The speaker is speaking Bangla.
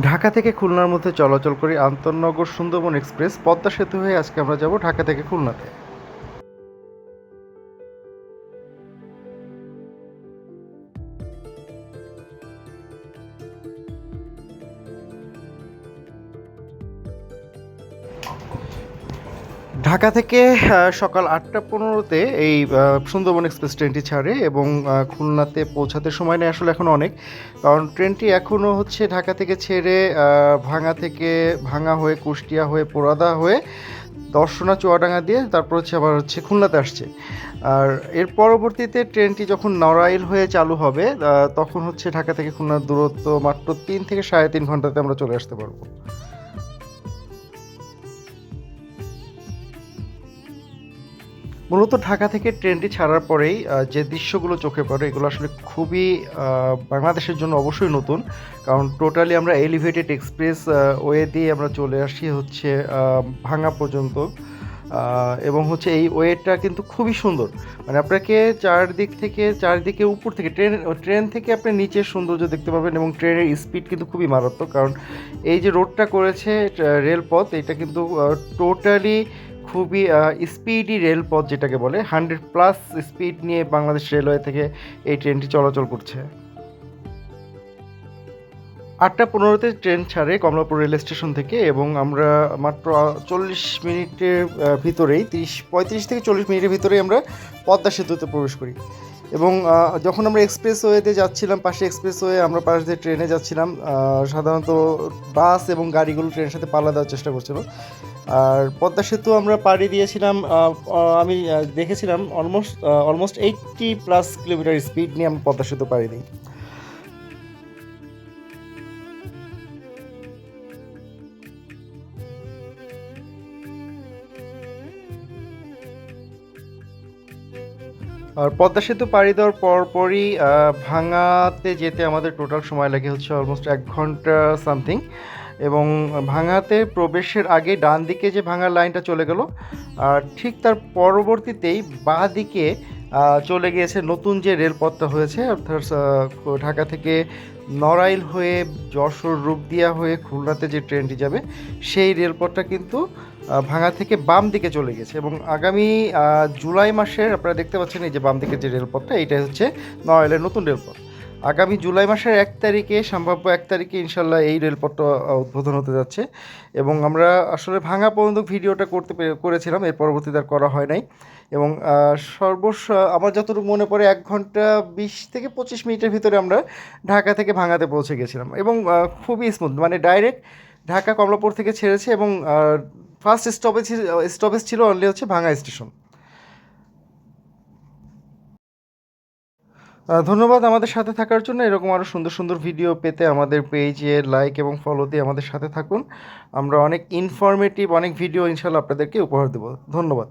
ঢাকা থেকে খুলনার মধ্যে চলাচল করি আন্তনগর সুন্দরবন এক্সপ্রেস, পদ্মা সেতু হয়ে আজকে আমরা যাব ঢাকা থেকে খুলনাতে। ঢাকা থেকে সকাল আটটা পনেরোতে এই সুন্দরবন এক্সপ্রেস ট্রেনটি ছাড়ে এবং খুলনাতে পৌঁছাতে সময় নেয় আসলে এখন অনেক। কারণ ট্রেনটি এখনও হচ্ছে ঢাকা থেকে ছেড়ে ভাঙা থেকে ভাঙা হয়ে কুষ্টিয়া হয়ে পোড়াদা হয়ে দর্শনা চুয়াডাঙ্গা দিয়ে তারপর হচ্ছে আবার হচ্ছে খুলনাতে আসছে। আর এর পরবর্তীতে ট্রেনটি যখন নড়াইল হয়ে চালু হবে তখন হচ্ছে ঢাকা থেকে খুলনার দূরত্ব মাত্র তিন থেকে সাড়ে তিন ঘন্টাতে আমরা চলে আসতে পারব। মূলত ঢাকা থেকে ট্রেনটি ছাড়ার পরেই যে দৃশ্যগুলো চোখে পড়ে, এগুলো আসলে খুবই বাংলাদেশের জন্য অবশ্যই নতুন। কারণ টোটালি আমরা এলিভেটেড এক্সপ্রেস ওয়ে দিয়ে আমরা চলে আসি হচ্ছে ভাঙা পর্যন্ত। এবং হচ্ছে এই ওয়েটা কিন্তু খুবই সুন্দর। মানে আপনাকে চারদিক থেকে, চারদিকে উপর থেকে, ট্রেন ট্রেন থেকে আপনি নিচের সৌন্দর্য দেখতে পাবেন এবং ট্রেনের স্পিড কিন্তু খুবই মারাত্মক। কারণ এই যে রোডটা করেছে রেলপথ, এটা কিন্তু টোটালি খুবই স্পিডি রেলপথ যেটাকে বলে হান্ড্রেড প্লাস স্পিড নিয়ে বাংলাদেশ রেলওয়ে থেকে এই ট্রেনটি চলাচল করছে। আটটা পনেরোতে ট্রেন ছাড়ে কমলাপুর রেল স্টেশন থেকে এবং আমরা মাত্র চল্লিশ মিনিটের ভিতরেই, তিরিশ, পঁয়ত্রিশ থেকে চল্লিশ মিনিটের ভিতরেই আমরা পদ্মা সেতুতে প্রবেশ করি। এবং যখন আমরা এক্সপ্রেসওয়েতে যাচ্ছিলাম, পাশে এক্সপ্রেসওয়ে আমরা পাশ দিয়ে ট্রেনে যাচ্ছিলাম সাধারণত বাস এবং গাড়িগুলো ট্রেনের সাথে পাল্লা দেওয়ার চেষ্টা করছিল। আর পদ্মা সেতু আমরা পাড়ি দিয়েছিলাম আমি দেখেছিলাম almost almost eighty plus kilometre speed নিয়ে আমি পদ্মা সেতু পাড়ি দিই। আর পদ্মা সেতু পাড়ি দেওয়ার পরপরই ভাঙাতে যেতে আমাদের টোটাল সময় লাগে হচ্ছে অলমোস্ট এক ঘণ্টা সামথিং এবং ভাঙাতে প্রবেশের আগে ডান দিকে যে ভাঙার লাইনটা চলে গেল, আর ঠিক তার পরবর্তীতেই বাঁ দিকে চলে গিয়েছে। নতুন যে রেলপথটা হয়েছে, অর্থাৎ ঢাকা থেকে নড়াইল হয়ে যশোর রূপদিয়া হয়ে খুলনাতে যে ট্রেনটি যাবে, সেই রেলপথটা কিন্তু ভাঙা থেকে বাম দিকে চলে গেছে। এবং আগামী জুলাই মাসের আপনারা দেখতে পাচ্ছেন এই যে বাম দিকে যে রেলপথটা, এইটাই হচ্ছে নড়াইলের নতুন রেলপথ। আগামী জুলাই মাসের এক তারিখে, সম্ভাব্য এক তারিখে ইনশাল্লাহ এই রেলপথটা উদ্বোধন হতে যাচ্ছে। এবং আমরা আসলে ভাঙা পর্যন্ত ভিডিওটা করতে করেছিলাম, এর পরবর্তীতে আর করা হয় নাই। এবং সর্বস্ব আমার যতটুকু মনে পড়ে, এক ঘণ্টা বিশ থেকে পঁচিশ মিনিটের ভিতরে আমরা ঢাকা থেকে ভাঙাতে পৌঁছে গেছিলাম। এবং খুবই স্মুথ মানে ডাইরেক্ট ঢাকা কমলাপুর থেকে ছেড়েছে এবং ফার্স্ট স্টপেজ স্টপেজ ছিল অনলি হচ্ছে ভাঙা স্টেশন ধন্যবাদ আমাদের সাথে থাকার জন্য। এরকম আরও সুন্দর সুন্দর ভিডিও পেতে আমাদের পেজে লাইক এবং ফলো দিয়ে আমাদের সাথে থাকুন। আমরা অনেক ইনফরমেটিভ অনেক ভিডিও ইনশাল্লাহ আপনাদেরকে উপহার দেবো। ধন্যবাদ।